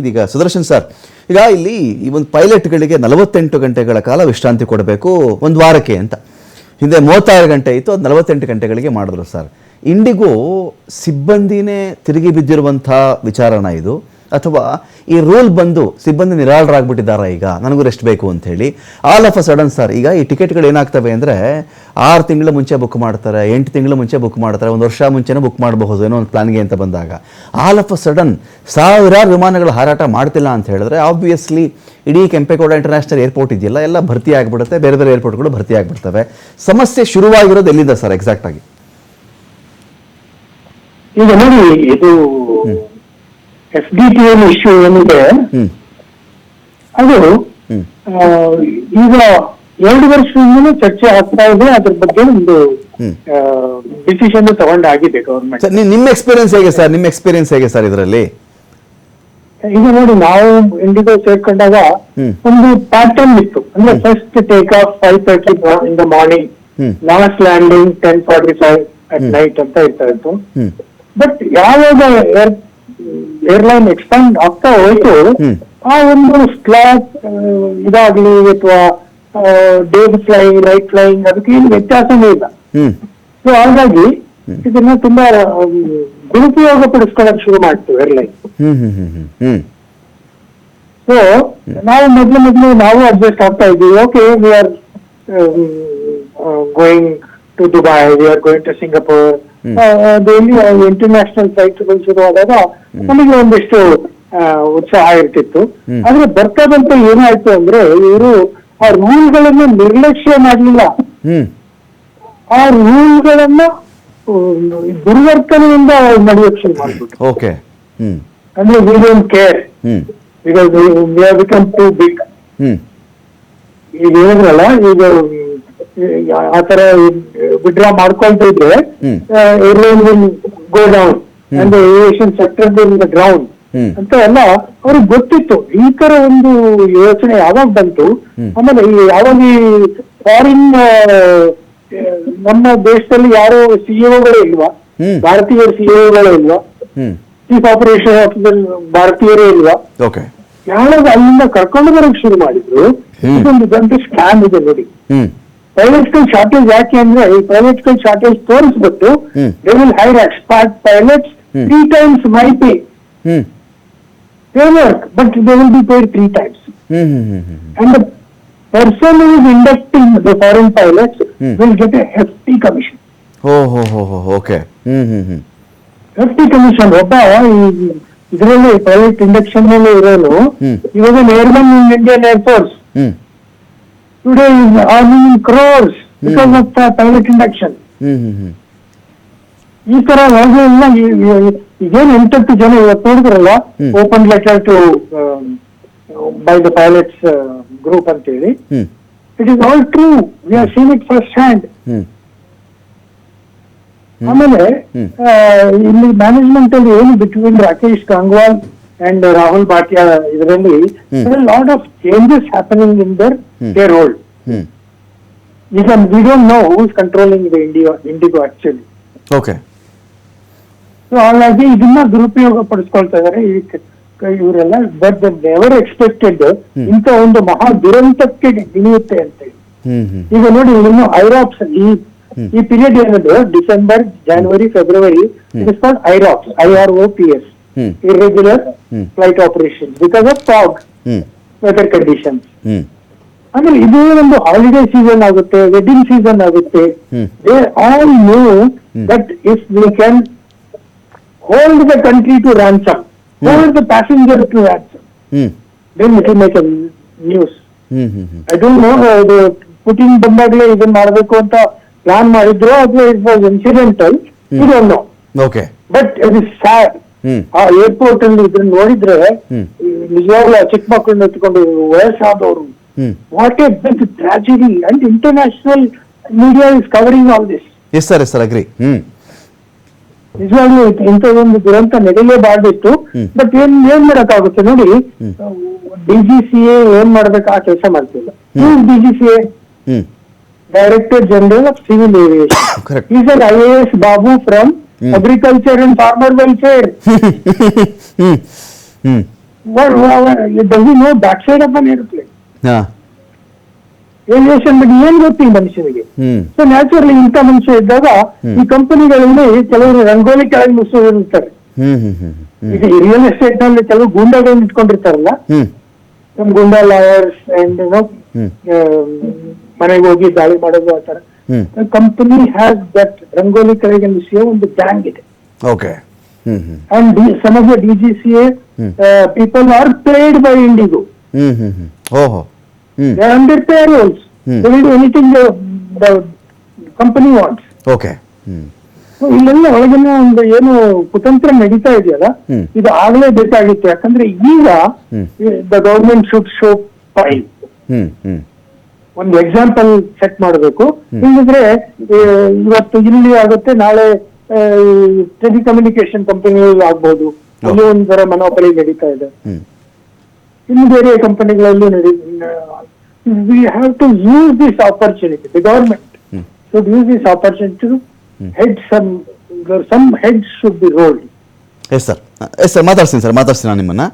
ಇದೀಗ ಸುದರ್ಶನ್ ಸರ್, ಈಗ ಇಲ್ಲಿ ಈ ಒಂದು ಪೈಲಟ್ಗಳಿಗೆ ನಲವತ್ತೆಂಟು ಗಂಟೆಗಳ ಕಾಲ ವಿಶ್ರಾಂತಿ ಕೊಡಬೇಕು ಒಂದು ವಾರಕ್ಕೆ ಅಂತ. ಹಿಂದೆ ಮೂವತ್ತಾರು ಗಂಟೆ ಇತ್ತು, ಅದು ನಲವತ್ತೆಂಟು ಗಂಟೆಗಳಿಗೆ ಮಾಡಿದ್ರು ಸರ್. ಇಂಡಿಗೂ ಸಿಬ್ಬಂದಿನೇ ತಿರುಗಿ ಬಿದ್ದಿರುವಂಥ ವಿಚಾರನ ಇದು. ಅಥವಾ ಈ ರೂಲ್ ಬಂದು ಸಿಬ್ಬಂದಿ ನಿರಾಳರಾಗ್ಬಿಟ್ಟಿದ್ದಾರೆ ಈಗ? ನನಗೂ ರೆಸ್ಟ್ ಬೇಕು ಅಂತ ಹೇಳಿ. All of a sudden sir ಈಗ ಈ ಟಿಕೆಟ್ಗಳು ಏನಾಗ್ತವೆ ಅಂದರೆ ಆರು ತಿಂಗಳ ಮುಂಚೆ ಬುಕ್ ಮಾಡ್ತಾರೆ ಎಂಟು ತಿಂಗಳ ಮುಂಚೆ ಬುಕ್ ಮಾಡ್ತಾರೆ ಒಂದು ವರ್ಷ ಮುಂಚೆನೇ ಬುಕ್ ಮಾಡಬಹುದು ಏನೋ ಒಂದು ಪ್ಲಾನ್ಗೆ ಅಂತ ಬಂದಾಗ. ಆಲ್ ಆಫ್ ಅ ಸಡನ್ ಸಾವಿರಾರು ವಿಮಾನಗಳು ಹಾರಾಟ ಮಾಡ್ತಿಲ್ಲ ಅಂತ ಹೇಳಿದ್ರೆ ಆಬ್ವಿಯಸ್ಲಿ ಇಡೀ ಕೆಂಪೇಗೌಡ ಇಂಟರ್ನ್ಯಾಷನಲ್ ಏರ್ಪೋರ್ಟ್ ಇದೆಯಲ್ಲ ಎಲ್ಲ ಭರ್ತಿ ಆಗಿಬಿಡುತ್ತೆ ಬೇರೆ ಬೇರೆ ಏರ್ಪೋರ್ಟ್ಗಳು ಭರ್ತಿ ಆಗಿಬಿಡ್ತವೆ. ಸಮಸ್ಯೆ ಶುರುವಾಗಿರೋದು ಎಲ್ಲಿಂದ ಸರ್ ಎಕ್ಸಾಕ್ಟ್ ಆಗಿ? ಈಗ ನೋಡಿ ಇದು F D P L issue ಏನಿದೆ ಹ್ಮ್. ಅದು ಹ್ಮ್. ಈಗ ಎರಡು ವರ್ಷದಿಂದ ಚರ್ಚೆ ಆಗ್ತಾ ಇದೆ ಅದ್ರ ಬಗ್ಗೆ ಒಂದು ಹ್ಮ್. ಡಿಸಿಷನ್ ತಗೊಂಡಾಗಿದೆ ಗವರ್ಮೆಂಟ್ ಸರ್ ನಿಮ್ಮ ಎಕ್ಸ್ಪೀರಿಯನ್ಸ್ ಹೇಗೆ ಸರ್? ನಿಮ್ಮ ಎಕ್ಸ್ಪೀರಿಯನ್ಸ್ ಹೇಗೆ ಸರ್ ಇದರಲ್ಲಿ? ಈಗ ನೋಡಿ ನಾವು ಇಂಡಿಗೋ ಸೇರ್ಕೊಂಡಾಗ ಹ್ಮ್. ಒಂದು ಪ್ಯಾಟರ್ನ್ ಇತ್ತು. ಅಂದ್ರೆ first take off five thirty in the morning hmm. Last landing ten forty five at night ಅಂತ ಇರ್ತಾ ಇತ್ತು. ಹ್ಮ್. ಬಟ್ ಯಾವಾಗ ಏರ್ ಏರ್ಲೈನ್ ಎಕ್ಸ್ಪಾಂಡ್ ಆಗ್ತಾ ಹೋಯ್ತು. ಆ ಒಂದು ಸ್ಲಾಬ್ ಇದಾಗ್ಲಿ ಅಥವಾ ಡೇ ಫ್ಲೈಯಿಂಗ್ ನೈಟ್ ಫ್ಲೈಯಿಂಗ್ ಅದಕ್ಕೆ ಏನು ವ್ಯತ್ಯಾಸನೇ ಇಲ್ಲ. ಸೊ ಹಾಗಾಗಿ ಇದನ್ನ ತುಂಬಾ ದುರುಪಯೋಗ ಪಡಿಸ್ಕೊಳ್ಳೋಕೆ ಶುರು ಮಾಡ್ತು ಏರ್ಲೈನ್ ಸೊ ನಾವು ಮೊದಲು ಮೊದಲು ನಾವು ಅಡ್ಜಸ್ಟ್ ಆಗ್ತಾ ಇದ್ವಿ. Okay we are going to Dubai we are going to Singapore daily international ಫ್ಲೈಟ್ಗಳು ಶುರುವಾದಾಗ ನಮಗೆ ಒಂದಿಷ್ಟು ಉತ್ಸಾಹ ಇರ್ತಿತ್ತು. ಆದ್ರೆ ಬರ್ತಾ ಬಂತ ಏನಾಯ್ತು ಅಂದ್ರೆ ಇವರು ಆ ರೂಲ್ಗಳನ್ನ ನಿರ್ಲಕ್ಷ್ಯ ಮಾಡಲಿಲ್ಲ. ಆ ರೂಲ್ಗಳನ್ನ ದುರ್ವರ್ತನೆಯಿಂದ ನಡೆಯೋಕೆ ಶುರು ಮಾಡ್ಬಿಟ್ಟು ಓಕೆ. ಅಂದ್ರೆ we don't care because we are become too big ಈಗ ಹೇಳಿದ್ರಲ್ಲ ಈಗ ಈ ಆ ತರ ವಿಡ್ರಾ ಮಾಡ್ಕೊಳ್ತಾ ಇದ್ರೆ ಏರ್ಲೈನ್ ವಿಲ್ ಗೋ ಡೌನ್. ಅಂದ್ರೆ ಏವಿಯೇಷನ್ ಸೆಕ್ಟರ್ ವಿಲ್. ಅಂತ ಎಲ್ಲ ಅವ್ರಿಗೆ ಗೊತ್ತಿತ್ತು. ಈ ತರ ಒಂದು ಯೋಚನೆ ಯಾವಾಗ ಬಂತು. ಆಮೇಲೆ ಈ ಯಾವಾಗ ಈ ಫಾರಿನ್ ನಮ್ಮ ದೇಶದಲ್ಲಿ ಯಾರು ಸಿಇಒಗಳೇ ಇಲ್ವಾ? ಹ್ಮ್. ಭಾರತೀಯ ಸಿಇಒಗಳೇ ಇಲ್ವಾ? ಹ್ಮ್. ಚೀಫ್ ಆಪರೇಷನ್ ಆಫೀಸರ್ ಭಾರತೀಯರೇ ಇಲ್ವಾ? ಯಾವಾಗ ಅಲ್ಲಿಂದ ಕರ್ಕೊಂಡು ಬರೋಕ್ ಶುರು ಮಾಡಿದ್ರು. ಇದೊಂದು ದೊಡ್ಡ ಸ್ಕ್ಯಾಮ್ ಇದೆ ನೋಡಿ. ಹ್ಮ್ ಪ್ರೈವೇಟ್ಗಳು ಶಾರ್ಟೇಜ್ ಯಾಕೆ ಅಂದ್ರೆ ಈ ಪ್ರೈವೇಟ್ಗಳು ಶಾರ್ಟೇಜ್ ತೋರಿಸ್ಬಿಟ್ಟು ಹ್ಮ್. They will hire expert pilots hmm. Three times my pay hmm they work but they will be paid three times hmm hmm hmm hmm and the person who is inducting the foreign pilots hmm. Will get a hefty commission ಹೋ ಹೋ ಹೋ ಹೋ okay hmm hmm hmm hefty commission ಒಬ್ಬ ಈ ಇದರಲ್ಲಿ private induction ಮೇಲೆ ಇರೋನು hmm. ಇವಾಗ airman in Indian air force hmm today is earning in crores because Hmm. of the private induction. Hmm hmm ಈ ತರ ಯಾವುದೇ ಇಲ್ಲ ಈ- ಈ- ಎಂಟತ್ತು ಜನ ಇವತ್ತು ನೋಡಿದ್ರಲ್ಲ Hmm. Open letter to by the pilots group ಅಂತ ಹೇಳಿ it is all true we are seen it first hand. ಆಮೇಲೆ Hmm. ಇಲ್ಲಿ ಮ್ಯಾನೇಜ್ಮೆಂಟ್ ಅಲ್ಲಿ ಏನು ಬಿಟ್ವೀನ್ ರಾಕೇಶ್ ಗಂಗ್ವಾಲ್ ಅಂಡ್ ರಾಹುಲ್ ಭಾಟಿಯಾ ಇದರಲ್ಲಿ Hmm. Lot of changes happening in there Hmm. They role hmm. ಈಗ we don't know who is controlling the India IndiGo actually okay so ಹಾಗಾಗಿ ಇದನ್ನ ದುರುಪಯೋಗ ಪಡಿಸ್ಕೊಳ್ತಾ ಇದಾರೆ ಇವರೆಲ್ಲ ಬಟ್ ನೆವರ್ ಎಕ್ಸ್ಪೆಕ್ಟೆಡ್ ಇಂಥ ಒಂದು ಮಹಾ ದುರಂತಕ್ಕೆ ಇಳಿಯುತ್ತೆ ಅಂತ ಈಗ ನೋಡಿ ಇದನ್ನು ಐರಾಪ್ಸ್ ಈ. ಈ ಪೀರಿಯಡ್ ಏನದು? December January February it is called IROPS I R O P S. Hmm. Flight operations flight operation because of fog hmm. Weather conditions hmm. ಆಮೇಲೆ ಇದು ಒಂದು ಹಾಲಿಡೇ ಸೀಸನ್ ಆಗುತ್ತೆ ವೆಡ್ಡಿಂಗ್ ಸೀಸನ್ ಆಗುತ್ತೆ. They all know. That if we can hold the country to ransom hold the passenger to ransom then it will make a news I don't know ಇದು Putin ಬಂದಾಗಲೇ ಇದನ್ನ ಮಾಡಬೇಕು ಅಂತ plan ಮಾಡಿದ್ರು ಅಥವಾ it was incidental ಇದು ಒಂದು okay but it is sad ಆ ಏರ್ಪೋರ್ಟ್ ಅಲ್ಲಿ ಇದನ್ನ ನೋಡಿದ್ರೆ ಹ್ಮ್. ಈ ನಿಜವಾಗ್ಲೂ ಆ ಚಿಕ್ಕ ಮಕ್ಕಳನ್ನ ಎತ್ಕೊಂಡು ವಯಸ್ಸಾದವರು hmm. What a big tragedy and international media is covering all this. Yes sir yes sir agree hmm. ನಿಜವಾಗ್ಲೂ ಇಂಥದೊಂದು ದುರಂತ ನಡೆಯಲೇಬಾರ್ದಿತ್ತು ಹ್ಮ್. ಬಟ್ ಏನ್ ಏನ್ ಮಾಡಕ್ಕಾಗುತ್ತೆ ನೋಡಿ hmm. D G C A ಏನ್ ಮಾಡ್ಬೇಕು ಆ ಕೆಲಸ ಮಾಡ್ತಿಲ್ಲ. ಹ್ಮ್. D G C A hmm. Director general of civil aviation correct is I A S babu from agriculture and farmer welfare hmm an airplane ಹಾಂ. ಏವಿಯೇಷನ್ ಬಗ್ಗೆ ಏನ್ ಗೊತ್ತಿಲ್ಲ ಮನುಷ್ಯನಿಗೆ. ಸೊ ನ್ಯಾಚುರಲಿ ಇಂಥ ಮನುಷ್ಯ ಇದ್ದಾಗ ಈ ಕಂಪನಿಗಳಲ್ಲಿ ಕೆಲವರು ರಂಗೋಲಿ ಕೆಳಗೆ ಮುಸ್ತಾರೆ ರಿಯಲ್ ಎಸ್ಟೇಟ್ನಲ್ಲಿ ಕೆಲವು ಗೂಂಡಾಗಳನ್ನ ಇಟ್ಕೊಂಡಿರ್ತಾರಲ್ಲ? Goonda lawyers and hmm. ಮನೆಗೆ ಹೋಗಿ ದಾಳಿ ಮಾಡೋದು ಆ ತರ ಹ್ಞೂ ಕಂಪನಿ ಹ್ಯಾಸ್ ದಟ್ ರಂಗೋಲಿ ಕೆಳಗೆ ವಿಷಯ ಒಂದು ಗ್ಯಾಂಗ್ ಇದೆ. Okay and some of the D G C A people are paid by IndiGo ಓಹೋ. ಹ್ಞೂ they are under payrolls. They will anything the company wants okay ಇಲ್ಲೆಲ್ಲ ಒಳಗಿನ ಒಂದು ಏನು ಕುತಂತ್ರ ನಡೀತಾ ಇದೆಯಲ್ಲ. ಇದು ಆಗ್ಲೇ ಬೇಕಾಗಿತ್ತು. ಯಾಕಂದ್ರೆ ಈಗ the government should show fail ಒಂದು ಎಕ್ಸಾಂಪಲ್ ಸೆಟ್ ಮಾಡಬೇಕು. ಇಲ್ಲದ್ರೆ ಇವತ್ತು ಇಲ್ಲಿ ಆಗುತ್ತೆ ನಾಳೆ ಟೆಲಿಕಮ್ಯುನಿಕೇಶನ್ ಕಂಪನಿಗಳಲ್ಲಿ ಆಗ್ಬಹುದು ಅಲ್ಲಿ ಒಂಥರ ಮನೋಪಲಿ ನಡೀತಾ ಇದೆ. ಇನ್ನು ಬೇರೆ ಕಂಪನಿಗಳಲ್ಲೂ ನಡೀ we have to use this opportunity the government. Should use this opportunity to head some some head should be rolled yes sir yes sir ಮಾತಾಡ್ತೀನಿ ಸರ್ ಮಾತಾಡ್ತೀನಿ ನಾನು ನಿಮ್ಮನ್ನು.